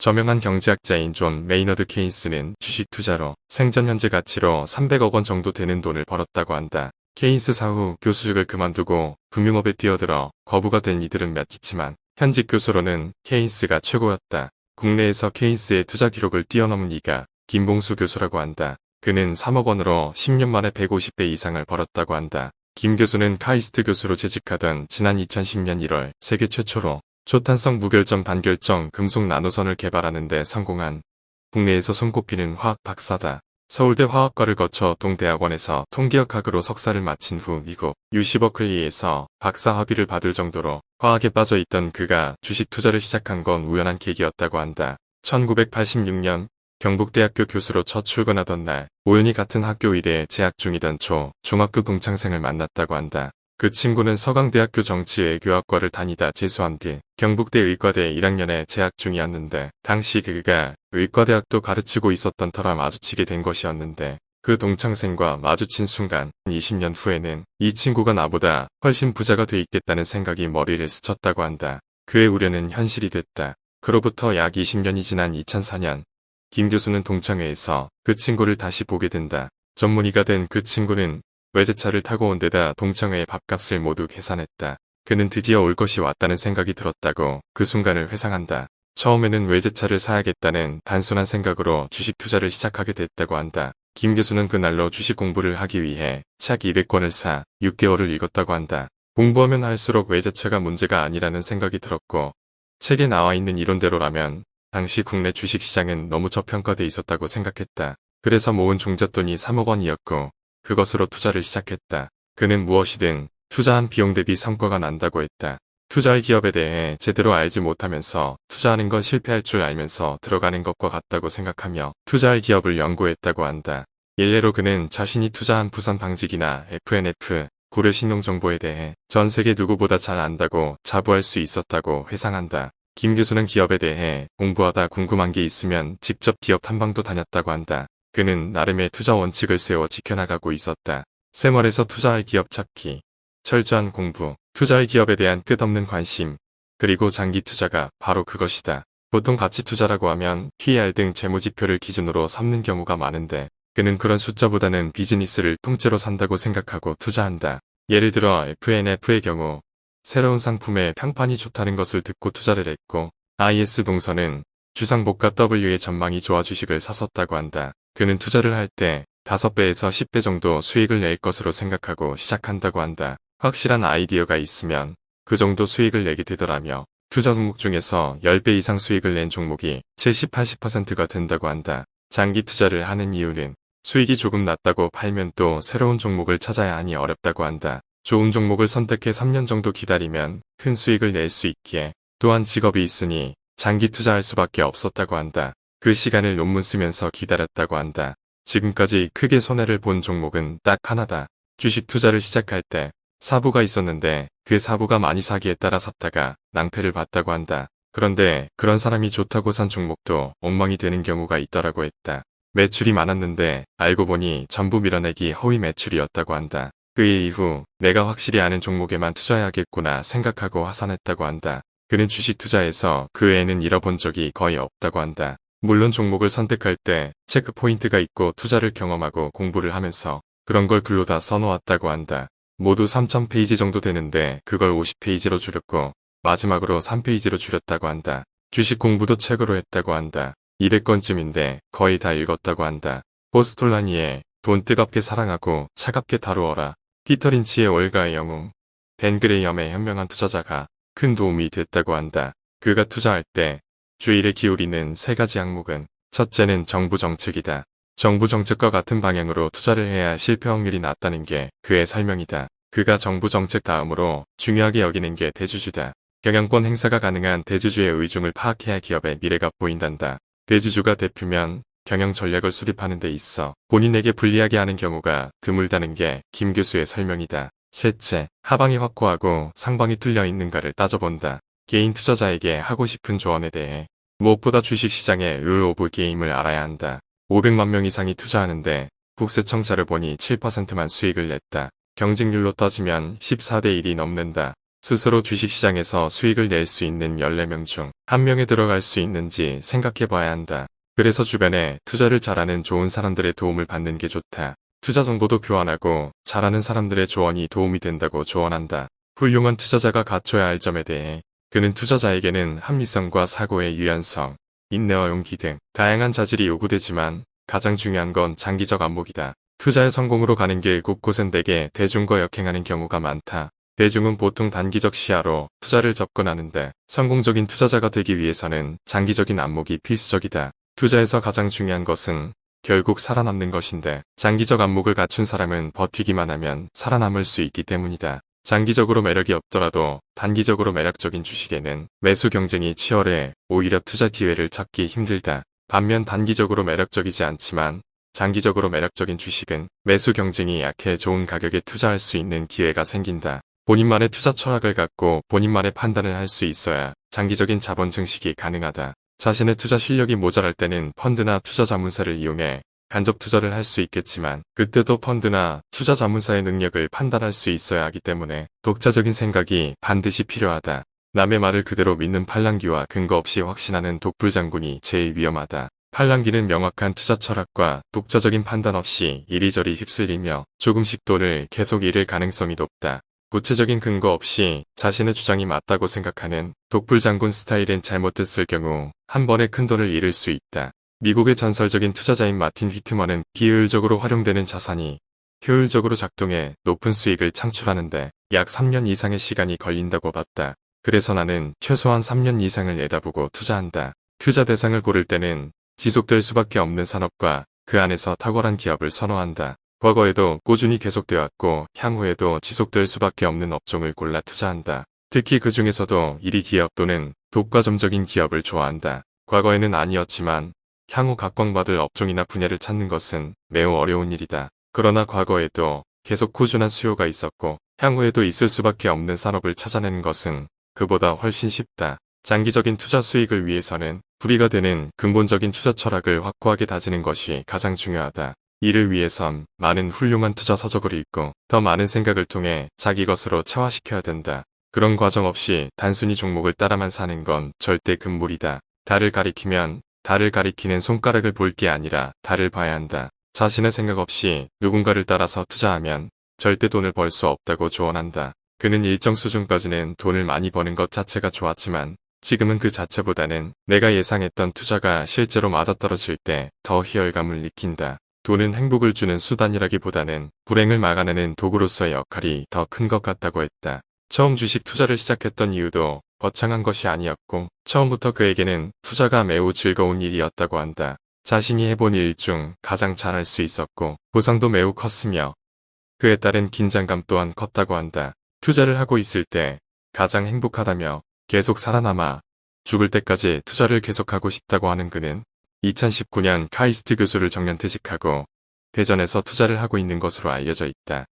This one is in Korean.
저명한 경제학자인 존 메이너드 케인스는 주식 투자로 생전 현재 가치로 300억 원 정도 되는 돈을 벌었다고 한다. 케인스 사후 교수직을 그만두고 금융업에 뛰어들어 거부가 된 이들은 몇 있지만 현직 교수로는 케인스가 최고였다. 국내에서 케인스의 투자 기록을 뛰어넘은 이가 김봉수 교수라고 한다. 그는 3억 원으로 10년 만에 150배 이상을 벌었다고 한다. 김 교수는 카이스트 교수로 재직하던 지난 2010년 1월 세계 최초로 초탄성 무결점 단결정 금속 나노선을 개발하는 데 성공한 국내에서 손꼽히는 화학 박사다. 서울대 화학과를 거쳐 동대학원에서 통계학학으로 석사를 마친 후 미국 유시버클리에서 박사 학위를 받을 정도로 화학에 빠져 있던 그가 주식 투자를 시작한 건 우연한 계기였다고 한다. 1986년 경북대학교 교수로 첫 출근하던 날 우연히 같은 학교 의대에 재학 중이던 초 중학교 동창생을 만났다고 한다. 그 친구는 서강대학교 정치외교학과를 다니다 재수한 뒤 경북대 의과대 1학년에 재학 중이었는데 당시 그가 의과대학도 가르치고 있었던 터라 마주치게 된 것이었는데 그 동창생과 마주친 순간 20년 후에는 이 친구가 나보다 훨씬 부자가 돼 있겠다는 생각이 머리를 스쳤다고 한다. 그의 우려는 현실이 됐다. 그로부터 약 20년이 지난 2004년 김 교수는 동창회에서 그 친구를 다시 보게 된다. 전문의가 된 그 친구는 외제차를 타고 온 데다 동창회의 밥값을 모두 계산했다. 그는 드디어 올 것이 왔다는 생각이 들었다고 그 순간을 회상한다. 처음에는 외제차를 사야겠다는 단순한 생각으로 주식 투자를 시작하게 됐다고 한다. 김 교수는 그날로 주식 공부를 하기 위해 책 200권을 사 6개월을 읽었다고 한다. 공부하면 할수록 외제차가 문제가 아니라는 생각이 들었고 책에 나와 있는 이론대로라면 당시 국내 주식시장은 너무 저평가돼 있었다고 생각했다. 그래서 모은 종잣돈이 3억 원이었고 그것으로 투자를 시작했다. 그는 무엇이든 투자한 비용 대비 성과가 난다고 했다. 투자의 기업에 대해 제대로 알지 못하면서 투자하는 건 실패할 줄 알면서 들어가는 것과 같다고 생각하며 투자의 기업을 연구했다고 한다. 일례로 그는 자신이 투자한 부산 방직이나 FNF, 고려신용정보에 대해 전 세계 누구보다 잘 안다고 자부할 수 있었다고 회상한다. 김 교수는 기업에 대해 공부하다 궁금한 게 있으면 직접 기업 탐방도 다녔다고 한다. 그는 나름의 투자 원칙을 세워 지켜나가고 있었다. 생활에서 투자할 기업 찾기, 철저한 공부, 투자의 기업에 대한 끝없는 관심, 그리고 장기 투자가 바로 그것이다. 보통 가치 투자라고 하면 PER 등 재무지표를 기준으로 삼는 경우가 많은데 그는 그런 숫자보다는 비즈니스를 통째로 산다고 생각하고 투자한다. 예를 들어 FNF의 경우 새로운 상품의 평판이 좋다는 것을 듣고 투자를 했고 IS 동서는 주상복합 W의 전망이 좋아 주식을 샀었다고 한다. 그는 투자를 할 때 5배에서 10배 정도 수익을 낼 것으로 생각하고 시작한다고 한다. 확실한 아이디어가 있으면 그 정도 수익을 내게 되더라며 투자 종목 중에서 10배 이상 수익을 낸 종목이 70, 80%가 된다고 한다. 장기 투자를 하는 이유는 수익이 조금 낮다고 팔면 또 새로운 종목을 찾아야 하니 어렵다고 한다. 좋은 종목을 선택해 3년 정도 기다리면 큰 수익을 낼 수 있기에 또한 직업이 있으니 장기 투자할 수밖에 없었다고 한다. 그 시간을 논문 쓰면서 기다렸다고 한다. 지금까지 크게 손해를 본 종목은 딱 하나다. 주식 투자를 시작할 때 사부가 있었는데 그 사부가 많이 사기에 따라 샀다가 낭패를 봤다고 한다. 그런데 그런 사람이 좋다고 산 종목도 엉망이 되는 경우가 있더라고 했다. 매출이 많았는데 알고 보니 전부 밀어내기 허위 매출이었다고 한다. 그 일 이후 내가 확실히 아는 종목에만 투자해야겠구나 생각하고 하산했다고 한다. 그는 주식 투자에서 그 외에는 잃어본 적이 거의 없다고 한다. 물론 종목을 선택할 때 체크 포인트가 있고 투자를 경험하고 공부를 하면서 그런 걸 글로 다 써놓았다고 한다. 모두 3,000페이지 정도 되는데 그걸 50페이지로 줄였고 마지막으로 3페이지로 줄였다고 한다. 주식 공부도 책으로 했다고 한다. 200권쯤인데 거의 다 읽었다고 한다. 포스톨라니의 돈 뜨겁게 사랑하고 차갑게 다루어라. 피터 린치의 월가의 영웅. 벤 그레이엄의 현명한 투자자가 큰 도움이 됐다고 한다. 그가 투자할 때 주의를 기울이는 세 가지 항목은 첫째는 정부 정책이다. 정부 정책과 같은 방향으로 투자를 해야 실패 확률이 낮다는 게 그의 설명이다. 그가 정부 정책 다음으로 중요하게 여기는 게 대주주다. 경영권 행사가 가능한 대주주의 의중을 파악해야 기업의 미래가 보인단다. 대주주가 대표면 경영 전략을 수립하는 데 있어 본인에게 불리하게 하는 경우가 드물다는 게 김 교수의 설명이다. 셋째, 하방이 확고하고 상방이 뚫려 있는가를 따져본다. 개인 투자자에게 하고 싶은 조언에 대해 무엇보다 주식시장의 룰 오브 게임을 알아야 한다. 500만 명 이상이 투자하는데 국세청자를 보니 7%만 수익을 냈다. 경쟁률로 따지면 14대 1이 넘는다. 스스로 주식시장에서 수익을 낼 수 있는 14명 중한 명에 들어갈 수 있는지 생각해 봐야 한다. 그래서 주변에 투자를 잘하는 좋은 사람들의 도움을 받는 게 좋다. 투자 정보도 교환하고 잘하는 사람들의 조언이 도움이 된다고 조언한다. 훌륭한 투자자가 갖춰야 할 점에 대해 그는 투자자에게는 합리성과 사고의 유연성, 인내와 용기 등 다양한 자질이 요구되지만 가장 중요한 건 장기적 안목이다. 투자의 성공으로 가는 길 곳곳엔 대개 대중과 역행하는 경우가 많다. 대중은 보통 단기적 시야로 투자를 접근하는데 성공적인 투자자가 되기 위해서는 장기적인 안목이 필수적이다. 투자에서 가장 중요한 것은 결국 살아남는 것인데 장기적 안목을 갖춘 사람은 버티기만 하면 살아남을 수 있기 때문이다. 장기적으로 매력이 없더라도 단기적으로 매력적인 주식에는 매수 경쟁이 치열해 오히려 투자 기회를 찾기 힘들다. 반면 단기적으로 매력적이지 않지만 장기적으로 매력적인 주식은 매수 경쟁이 약해 좋은 가격에 투자할 수 있는 기회가 생긴다. 본인만의 투자 철학을 갖고 본인만의 판단을 할 수 있어야 장기적인 자본 증식이 가능하다. 자신의 투자 실력이 모자랄 때는 펀드나 투자 자문사를 이용해 간접 투자를 할 수 있겠지만 그때도 펀드나 투자 자문사의 능력을 판단할 수 있어야 하기 때문에 독자적인 생각이 반드시 필요하다. 남의 말을 그대로 믿는 팔랑귀와 근거 없이 확신하는 독불 장군이 제일 위험하다. 팔랑귀는 명확한 투자 철학과 독자적인 판단 없이 이리저리 휩쓸리며 조금씩 돈을 계속 잃을 가능성이 높다. 구체적인 근거 없이 자신의 주장이 맞다고 생각하는 독불 장군 스타일은 잘못됐을 경우 한 번에 큰 돈을 잃을 수 있다. 미국의 전설적인 투자자인 마틴 휘트먼은 비효율적으로 활용되는 자산이 효율적으로 작동해 높은 수익을 창출하는데 약 3년 이상의 시간이 걸린다고 봤다. 그래서 나는 최소한 3년 이상을 내다보고 투자한다. 투자 대상을 고를 때는 지속될 수밖에 없는 산업과 그 안에서 탁월한 기업을 선호한다. 과거에도 꾸준히 계속되었고 향후에도 지속될 수밖에 없는 업종을 골라 투자한다. 특히 그 중에서도 1위 기업 또는 독과점적인 기업을 좋아한다. 과거에는 아니었지만 향후 각광받을 업종이나 분야를 찾는 것은 매우 어려운 일이다. 그러나 과거에도 계속 꾸준한 수요가 있었고 향후에도 있을 수밖에 없는 산업을 찾아내는 것은 그보다 훨씬 쉽다. 장기적인 투자 수익을 위해서는 불이가 되는 근본적인 투자 철학을 확고하게 다지는 것이 가장 중요하다. 이를 위해선 많은 훌륭한 투자 서적을 읽고 더 많은 생각을 통해 자기 것으로 체화시켜야 된다. 그런 과정 없이 단순히 종목을 따라만 사는 건 절대 금물이다. 달을 가리키면 달을 가리키는 손가락을 볼 게 아니라 달을 봐야 한다. 자신의 생각 없이 누군가를 따라서 투자하면 절대 돈을 벌 수 없다고 조언한다. 그는 일정 수준까지는 돈을 많이 버는 것 자체가 좋았지만 지금은 그 자체보다는 내가 예상했던 투자가 실제로 맞아떨어질 때 더 희열감을 느낀다. 돈은 행복을 주는 수단이라기보다는 불행을 막아내는 도구로서의 역할이 더 큰 것 같다고 했다. 처음 주식 투자를 시작했던 이유도 거창한 것이 아니었고 처음부터 그에게는 투자가 매우 즐거운 일이었다고 한다. 자신이 해본 일 중 가장 잘할 수 있었고 보상도 매우 컸으며 그에 따른 긴장감 또한 컸다고 한다. 투자를 하고 있을 때 가장 행복하다며 계속 살아남아 죽을 때까지 투자를 계속하고 싶다고 하는 그는 2019년 카이스트 교수를 정년퇴직하고 대전에서 투자를 하고 있는 것으로 알려져 있다.